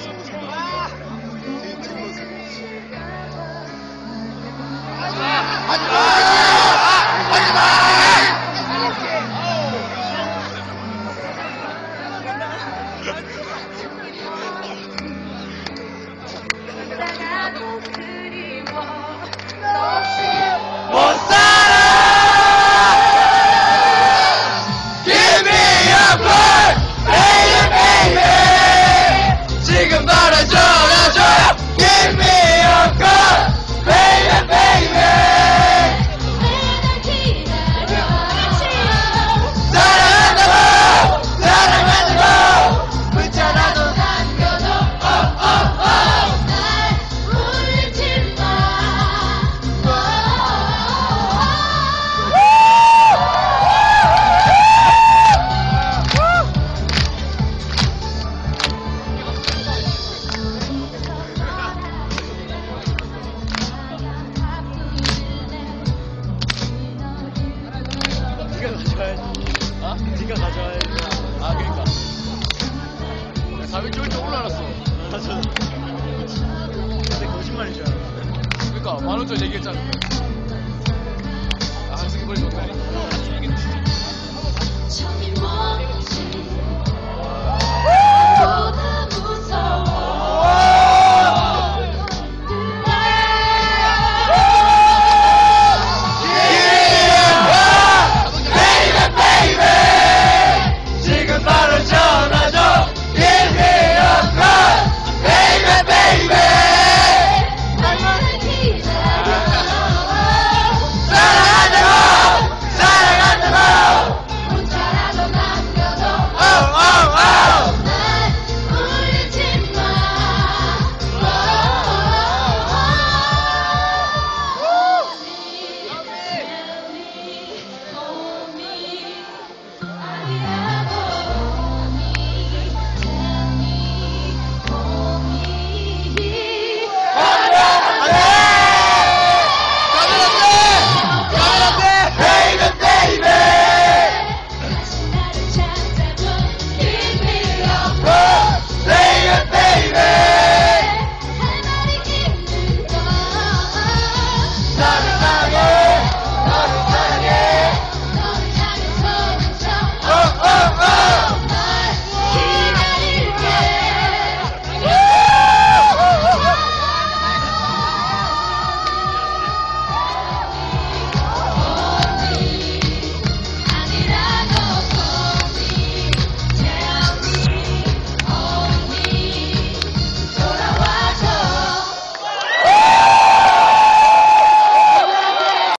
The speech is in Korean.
좋은 생각. 뒤에 찍어서. Save me! 400개 올줄 올라왔어 맞아. 근데 거짓말인 줄 알아. 그니까 만 원짜리 얘기했잖아 Sorry.